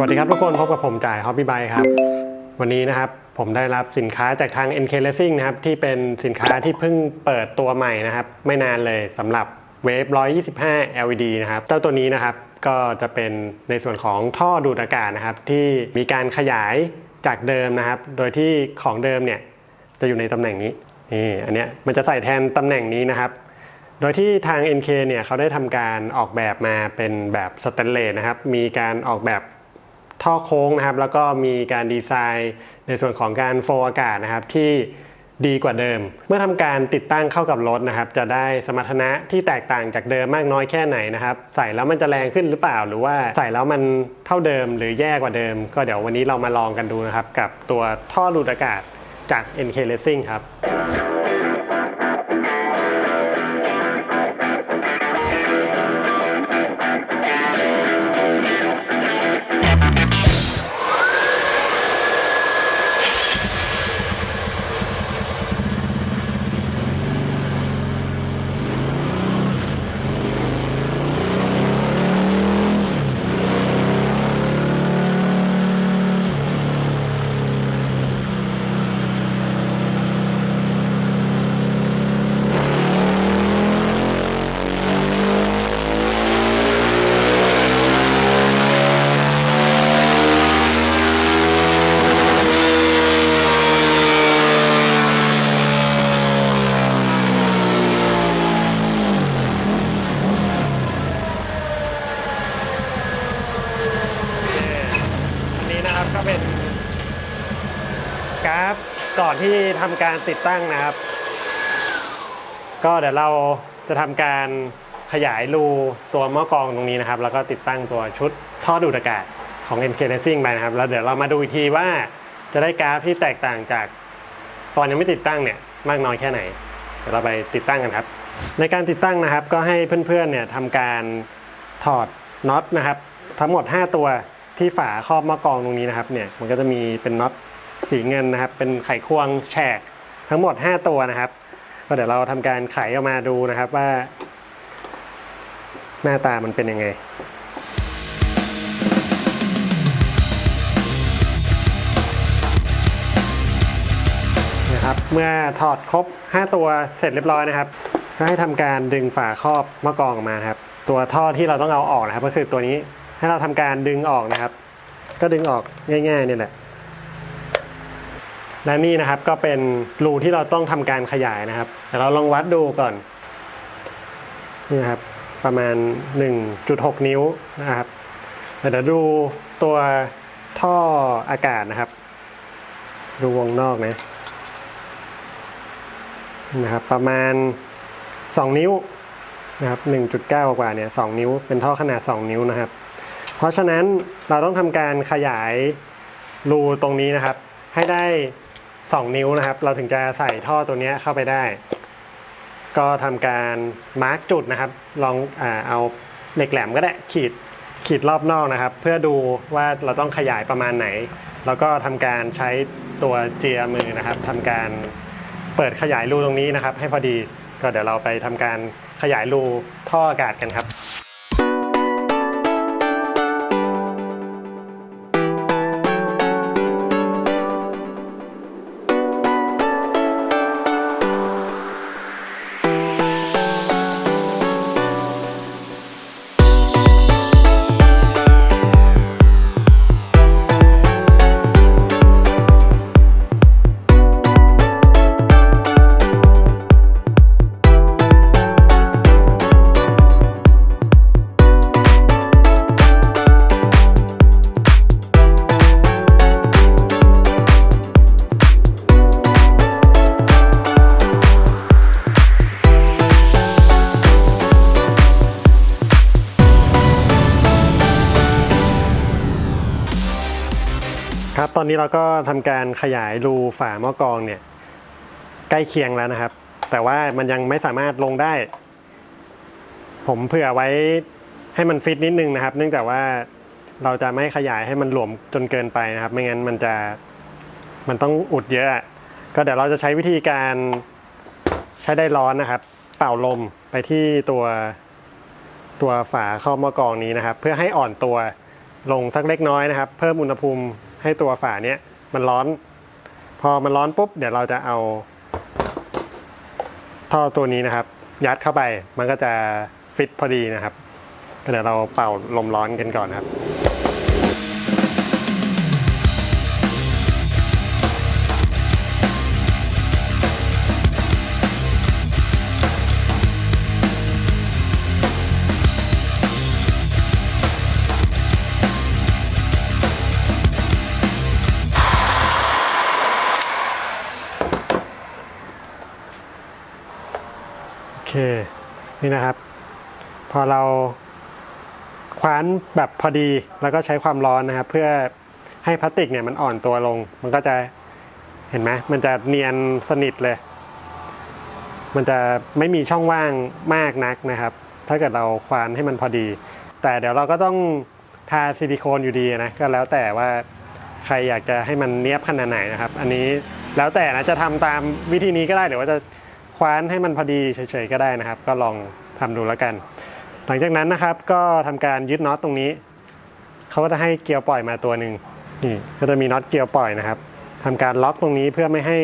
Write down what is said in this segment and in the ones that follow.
สวัสดีครับทุกคนพบกับผมจ่าย Hobby b y ครับ วันนี้นะครับผมได้รับสินค้าจากทาง NK Racing นะครับที่เป็นสินค้าที่เพิ่งเปิดตัวใหม่นะครับ ไม่นานเลยสำหรับเวฟ125 LED นะครับเจ้าตัวนี้นะครับก็จะเป็นในส่วนของท่อดูดอากาศนะครับ ที่มีการขยายจากเดิมนะครับ โดยที่ของเดิมเนี่ยจะอยู่ในตำแหน่งนี้นี่อันเนี้ยมันจะใส่แทนตำแหน่งนี้นะครับ โดยที่ทาง NK เนี่ยเขาได้ทำการออกแบบมาเป็นแบบสแตนเลสนะครับมีการออกแบบ ท่อโค้งนะครับ แล้วก็มีการดีไซน์ในส่วนของการโฟล์อากาศนะครับที่ดีกว่าเดิม เมื่อทำการติดตั้งเข้ากับรถนะครับ จะได้สมรรถนะที่แตกต่างจากเดิมมากน้อยแค่ไหนนะครับ ใส่แล้วมันจะแรงขึ้นหรือเปล่า หรือว่าใส่แล้วมันเท่าเดิมหรือแย่กว่าเดิม ก็เดี๋ยววันนี้เรามาลองกันดูนะครับ กับตัวท่อดูดอากาศจาก NK Racing ครับ ก็เป็นกราฟก่อนที่ทำการติดตั้งนะครับ ก็เดี๋ยวเราจะทำการขยายรูตัวหม้อกรองตรงนี้นะครับ แล้วก็ติดตั้งตัวชุดท่อดูดอากาศของ NK Racing ไปนะครับ แล้วเดี๋ยวเรามาดูอีกทีว่าจะได้กราฟที่แตกต่างจาก ตอนยังไม่ติดตั้งเนี่ยมากน้อยแค่ไหน เดี๋ยวเราไปติดตั้งกันครับ ในการติดตั้งนะครับ ก็ให้เพื่อนๆเนี่ยทำการถอดน็อตนะครับ ทั้งหมด 5 ตัว ที่ฝาครอบม้อกรองตรงนี้นะครับเนี่ยมันก็จะมีเป็นน็อตสีเงินนะครับ เป็นไขควงแฉกทั้งหมด 5 ตัวนะครับก็เดี๋ยวเราทำการไขออกมาดูนะครับว่า หน้าตามันเป็นยังไงนะครับเมื่อถอดครบ 5 ตัวเสร็จเรียบร้อยนะครับก็ให้ทำการดึงฝาครอบมะกรองออกมาครับ ตัวท่อที่เราต้องเอาออกนะครับ ก็คือตัวนี้ ให้เราทำการดึงออกนะครับ ก็ดึงออกง่ายๆนี่แหละและนี่นะครับก็เป็นรูที่เราต้องทำการขยายนะครับเดี๋ยวเราลองวัดดูก่อนนี่นะครับประมาณ 1.6 นิ้วนะครับเดี๋ยวดูตัวท่ออากาศนะครับ ดูวงนอกนะนะครับประมาณ 2 นิ้วนะครับ1.9 กว่าเนี่ย2นิ้ว เป็นท่อขนาด 2 นิ้วนะครับ เพราะฉะนั้นเราต้องทำการขยายรูตรงนี้นะครับ ให้ได้ 2 นิ้วนะครับ เราถึงจะใส่ท่อตัวนี้เข้าไปได้ ก็ทำการมาร์กจุดนะครับ ลองอเอาเหล็กแหลมก็ได้ขีดขีดรอบนอกนะครับ เพื่อดูว่าเราต้องขยายประมาณไหน แล้วก็ทำการใช้ตัวเจียมือนะครับทำการเปิดขยายรูตรงนี้นะครับ ให้พอดีก็เดี๋ยวเราไปทำการขยายรูท่ออากาศกันครับ ครับตอนนี้เราก็ทำการขยายรูฝาหม้อกรองเนี่ยใกล้เคียงแล้วนะครับ แต่ว่ามันยังไม่สามารถลงได้ ผมเผื่อไว้ให้มันฟิตนิดนึงนะครับ เนื่องจากว่าเราจะไม่ขยายให้มันหลวมจนเกินไปนะครับ ไม่งั้นมันจะมันต้องอุดเยอะ ก็เดี๋ยวเราจะใช้วิธีการใช้ได้ร้อนนะครับ เป่าลมไปที่ตัวตัวฝาครอบหม้อกรองนี้นะครับ เพื่อให้อ่อนตัวลงสักเล็กน้อยนะครับ เพิ่มอุณหภูมิ ให้ตัวฝาเนี้ยมันร้อน พอมันร้อนปุ๊บ เดี๋ยวเราจะเอา ท่อตัวนี้นะครับ ยัดเข้าไปมันก็จะฟิตพอดีนะครับเดี๋ยวเราเป่าลมร้อนกันก่อนครับ นี่นะครับ พอเราคว้านแบบพอดีแล้วก็ใช้ความร้อนนะครับ เพื่อให้พลาสติกเนี่ยมันอ่อนตัวลง มันก็จะเห็นไหมมันจะเนียนสนิทเลย มันจะไม่มีช่องว่างมากนักนะครับ ถ้าเกิดเราควานให้มันพอดี แต่เดี๋ยวเราก็ต้องทาซิลิโคนอยู่ดีนะก็แล้วแต่ว่าใครอยากจะให้มันเนี้ยบขนาดไหนนะครับ อันนี้แล้วแต่นะจะทำตามวิธีนี้ก็ได้หรือว่าจะ คว้านให้มันพอดีเฉยๆก็ได้นะครับ ก็ลองทำดูแล้วกัน หลังจากนั้นนะครับก็ทำการยึดน็อตตรงนี้เขาก็จะให้เกลียวปล่อยมาตัวหนึ่งนี่ก็จะมีน็อตเกลียวปล่อยนะครับทำการล็อกตรงนี้เพื่อไม่ให้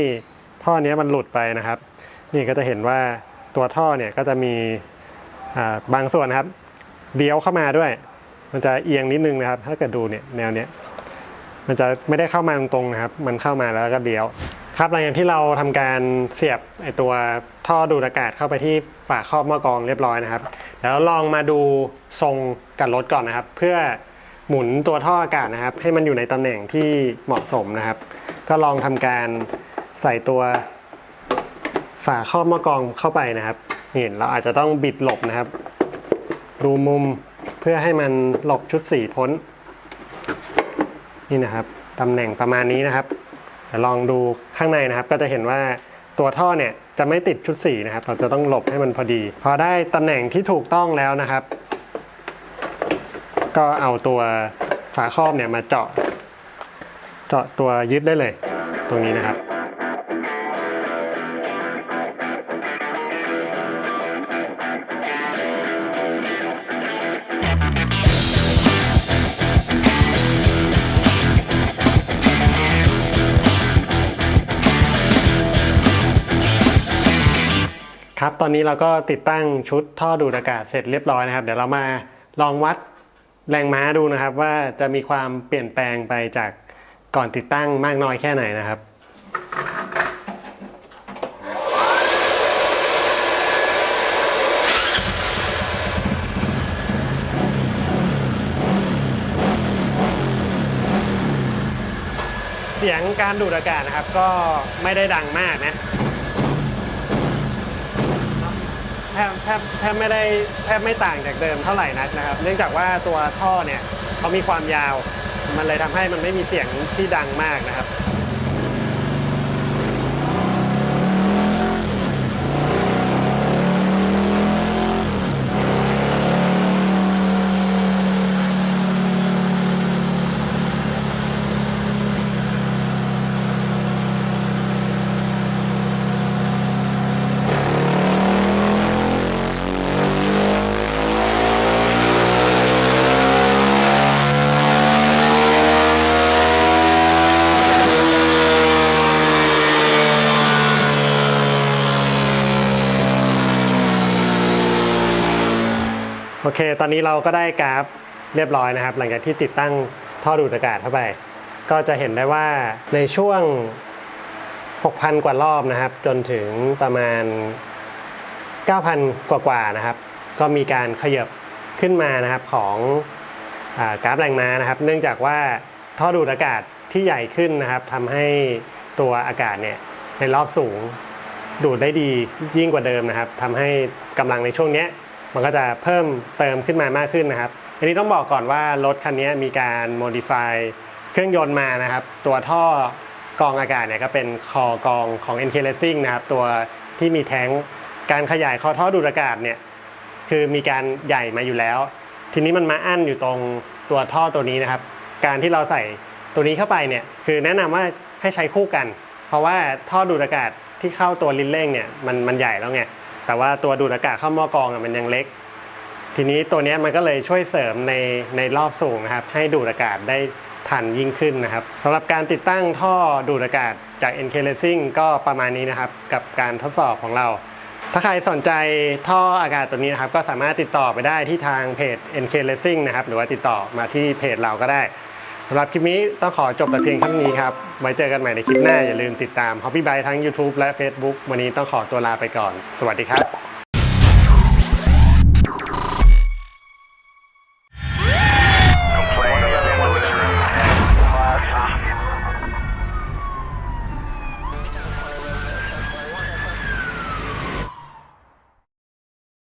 ท่อเนี้ยมันหลุดไปนะครับ นี่ก็จะเห็นว่าตัวท่อเนี่ยก็จะมีอ่าบางส่วนนะครับเลี้ยวเข้ามาด้วย มันจะเอียงนิดนึงนะครับ ถ้าเกิดดูเนี่ยแนวเนี้ยมันจะไม่ได้เข้ามาตรงๆนะครับ มันเข้ามาแล้วก็เลี้ยว ครับหลังจากที่เราทำการเสียบไอตัวท่อดูดอากาศเข้าไปที่ฝาครอบหม้อกรองเรียบร้อยนะครับเดี๋ยวลองมาดูทรงกับรถก่อนนะครับ เพื่อหมุนตัวท่ออากาศนะครับ ให้มันอยู่ในตำแหน่งที่เหมาะสมนะครับ ก็ลองทำการใส่ตัวฝาครอบหม้อกรองเข้าไปนะครับนี่เราอาจจะต้องบิดหลบนะครับ ดูมุมเพื่อให้มันหลบชุดสีพ้น นี่นะครับตำแหน่งประมาณนี้นะครับี๋ยวลองดูข้างในนะครับ ก็จะเห็นว่าตัวท่อเนี่ยจะไม่ติดชุดสีนะครับ เราจะต้องหลบให้มันพอดี พอได้ตำแหน่งที่ถูกต้องแล้วนะครับ ก็เอาตัวฝาครอบเนี่ยมาเจาะ เจาะตัวยึดได้เลย ตรงนี้นะครับ ครับตอนนี้เราก็ติดตั้งชุดท่อดูดอากาศเสร็จเรียบร้อยนะครับ เดี๋ยวเรามาลองวัดแรงม้าดูนะครับ ว่าจะมีความเปลี่ยนแปลงไปจากก่อนติดตั้งมากน้อยแค่ไหนนะครับเสียงการดูดอากาศนะครับก็ไม่ได้ดังมากนะ แทบแทบแทบไม่ได้แทบไม่ต่างจากเดิมเท่าไหร่นักนะครับ เนื่องจากว่าตัวท่อเนี่ยเขามีความยาว มันเลยทำให้มันไม่มีเสียงที่ดังมากนะครับ ตอนนี้เราก็ได้กราฟเรียบร้อยนะครับ หลังจากที่ติดตั้งท่อดูดอากาศเข้าไป ก็จะเห็นได้ว่าในช่วง 6,000 กว่ารอบนะครับ จนถึงประมาณ 9,000 กว่าๆนะครับ ก็มีการขยับขึ้นมานะครับของอากราฟแรงม้านะครับ เนื่องจากว่าท่อดูดอากาศที่ใหญ่ขึ้นนะครับทำให้ตัวอากาศเนี่ยในรอบสูงดูดได้ดียิ่งกว่าเดิมนะครับทำให้กำลังในช่วงเนี้ย มันก็จะเพิ่มเติมขึ้นมามากขึ้นนะครับ อันนี้ต้องบอกก่อนว่ารถคันนี้มีการ modify เครื่องยนต์มานะครับ ตัวท่อกรองอากาศเนี่ยก็เป็นคอกรองของ NK Racing นะครับ ตัวที่มีแท้งการขยายคอท่อดูดอากาศเนี่ยคือมีการใหญ่มาอยู่แล้ว ทีนี้มันมาอั้นอยู่ตรงตัวท่อตัวนี้นะครับ การที่เราใส่ตัวนี้เข้าไปเนี่ยคือแนะนำว่าให้ใช้คู่กัน เพราะว่าท่อดูดอากาศที่เข้าตัวลิ้นเร่งเนี่ยมันมันใหญ่แล้วไง แต่ว่าตัวดูดอากาศเข้าหม้อกรองมันยังเล็ก ทีนี้ตัวนี้มันก็เลยช่วยเสริมในในรอบสูงนะครับให้ดูดอากาศได้ทันยิ่งขึ้นนะครับสำหรับการติดตั้งท่อดูดอากาศจาก NK Racing ก็ประมาณนี้นะครับกับการทดสอบของเรา ถ้าใครสนใจท่ออากาศตัวนี้นะครับก็สามารถติดต่อไปได้ที่ทางเพจ NK Racing นะครับหรือว่าติดต่อมาที่เพจเราก็ได้ สำหรับคลิปนี้ต้องขอจบแต่เพียงเท่านี้ครับ ไว้เจอกันใหม่ในคลิปหน้าอย่าลืมติดตาม Hobby b y ทั้ง YouTube และ Facebook วันนี้ต้องขอตัวลาไปก่อน สวัสดีครับ